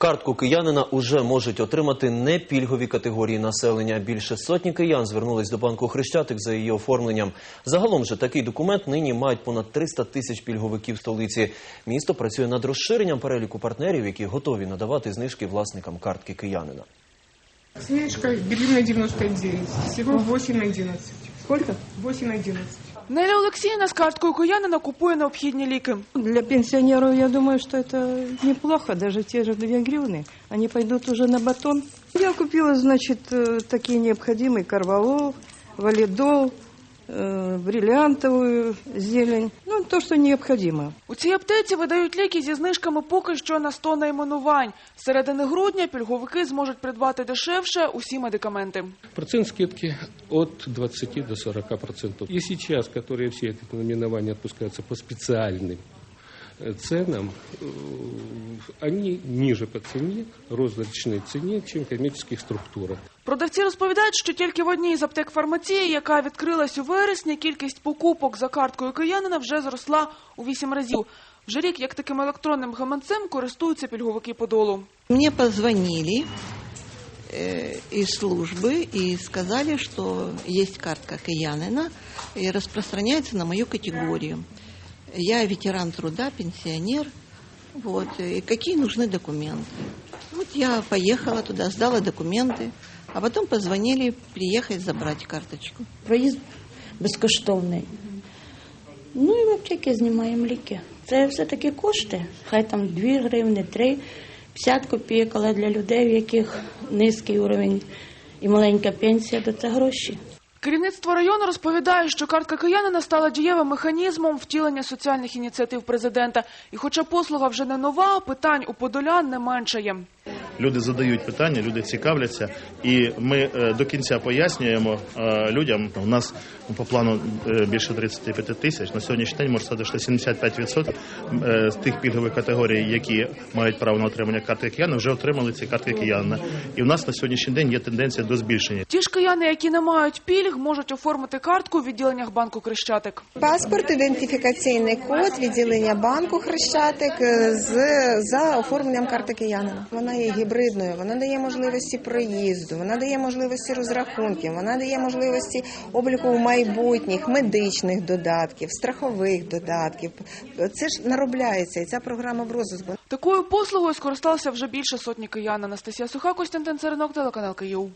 Картку киянина уже можуть отримати не пільгові категорії населення. Більше сотні киян звернулись до банку Хрещатик за її оформленням. Загалом же такий документ нині мають понад 300 тисяч пільговиків столиці. Місто працює над розширенням переліку партнерів, які готові надавати знижки власникам картки киянина. 99. Всего 8 на 11. Сколько? 8 на 11. Неля Олексіївна з карткою киянина купує необхідні ліки. Для пенсионеров, я думаю, что это неплохо, даже те же 2 гривны. Они пойдут уже на батон. Я купила, значит, э, такие необходимые карвалол, валидол, э, бриллиантовую зелень. Ну, то, что необходимо. У цій аптеці видають ліки зі знижками поки що на 100 найменувань. З середини грудня пільговики зможуть придбати дешевше усі медикаменти. Процент скидки от 20 до 40 процентов. И сейчас, которые все эти наименования отпускаются по специальным э, ценам, э, они ниже по цене, розничной цене, чем в коммерческих структурах. Продавці розповідають, що тільки в одній з аптек фармації, яка відкрилась у вересні, кількість покупок за карткою киянина вже зросла у 8 разів. Вже рік як таким електронним гаманцем користуються пільговики Подолу. Мне позвонили э, из службы и сказали, что есть картка Киянина и распространяется на мою категорию. Я ветеран труда, пенсионер. Вот, и какие нужны документы? Вот я поехала туда, сдала документы, а потом позвонили приехать забрать карточку. Проїзд безкоштовний. Ну і в аптеки знімаємо ліки. Це все-таки кошти. Хай там 2 гривни, 3, 50 копійок, але для людей, в яких низький уровень і маленька пенсія, то це гроші. Керівництво району розповідає, що картка киянина стала дієвим механізмом втілення соціальних ініціатив президента. І хоча послуга вже не нова, питань у подолян не меншає. Люди задають питання, люди цікавляться, і ми е, до кінця пояснюємо е, людям. У нас по плану е, більше 35 тисяч. На сьогоднішній день можна сказати, що 75% е, з тих пільгових категорій, які мають право на отримання картки кияна, вже отримали ці картки киянина. І у нас на сьогоднішній день є тенденція до збільшення. Ті ж кияни, які не мають пільг, можуть оформити картку в відділеннях банку Крещатик. Паспорт, ідентифікаційний код, відділення банку Хрещатик з за оформленням карти киянина. Вона є гібридною, вона дає можливості проїзду, вона дає можливості розрахунків, вона дає можливості обліку майбутніх медичних додатків, страхових додатків. Це ж наробляється, і ця програма в розвитку. Такою послугою скористалися вже більше сотні киян. Анастасія Суха, Костянтин Церенок, телеканал Київ.